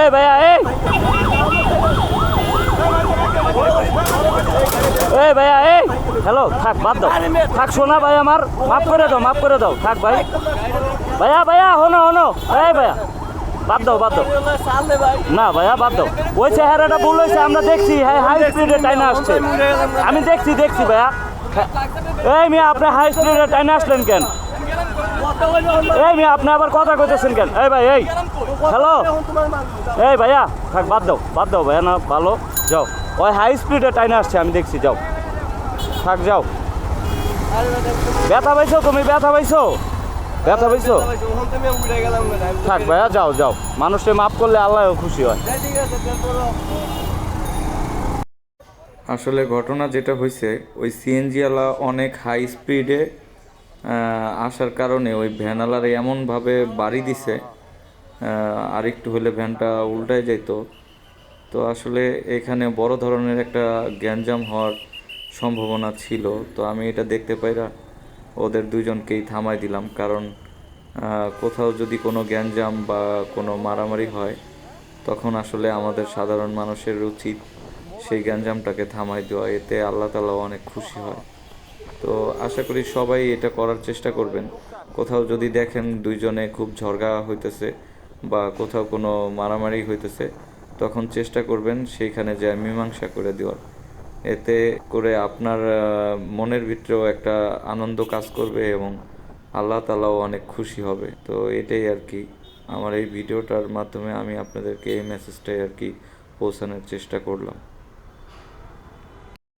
এই ভাইয়া, এই। এই ভাইয়া, এই। হ্যালো, থাক, বাদ দাও। থাক শোনা ভাই আমার, মাফ করে দাও, মাফ করে দাও। থাক, ভাই। ভাইয়া ভাইয়া, হনো হনো। এই ভাইয়া, বাদ দাও বাদ দাও। না, ভাইয়া, বাদ দাও। ওই চেহারাটা ভুল হয়েছে, আমরা দেখছি। হ্যাঁ হাই স্পিডে টাইনা আসছে। আমি দেখছি দেখছি, ভাইয়া। এই মিয়া, আপনি হাই স্পিডে টাইনা আসলেন কেন? এই মিয়া, আপনি আবার কথা কইতেছেন কেন? এই ভাই, এই। হ্যালো এই ভাইয়া, থাক, বাদ দাও বাদ দাও ভাইয়া, না, ভালো। যাও। ওই হাই স্পিডে টাইনা আসছে, আমি দেখছি, যাও। থাক, যাও। ব্যথা পাইছো তুমি, ব্যথা পাইছো? ব্যথা পাইছো? থাক ভাইয়া, যাও যাও। মানুষকে মাফ করলে আল্লাহ খুশি হয়। আসলে ঘটনা যেটা হয়েছে ওই সিএনজিওয়ালা অনেক হাই স্পিডে আসার কারণে ওই ভ্যানালার এমনভাবে বাড়ি দিছে আর একটু হলে ভ্যানটা উল্টায় যেত তো আসলে এখানে বড় ধরনের একটা গ্যাঞ্জাম হওয়ার সম্ভাবনা ছিল। তো আমি এটা দেখতে পাইরা ওদের দুজনকেই থামাই দিলাম। কারণ কোথাও যদি কোনো গ্যাঞ্জাম বা কোনো মারামারি হয়, তখন আসলে আমাদের সাধারণ মানুষের উচিত সেই গ্যাঞ্জামটাকে থামাই দেওয়া। এতে আল্লাহ তালা অনেক খুশি হয়। তো আশা করি সবাই এটা করার চেষ্টা করবেন। কোথাও যদি দেখেন দুইজনে খুব ঝরগা হইতেছে বা কোথাও কোনো মারামারি হইতেছে, তখন চেষ্টা করবেন সেইখানে যে মীমাংসা করে দেওয়ার। এতে করে আপনার মনের ভিতরেও একটা আনন্দ কাজ করবে এবং আল্লাহ তালাও অনেক খুশি হবে। তো এটাই আর কি। আমার এই ভিডিওটার মাধ্যমে আমি আপনাদেরকে এই মেসেজটাই আর কি পৌঁছানোর চেষ্টা করলাম।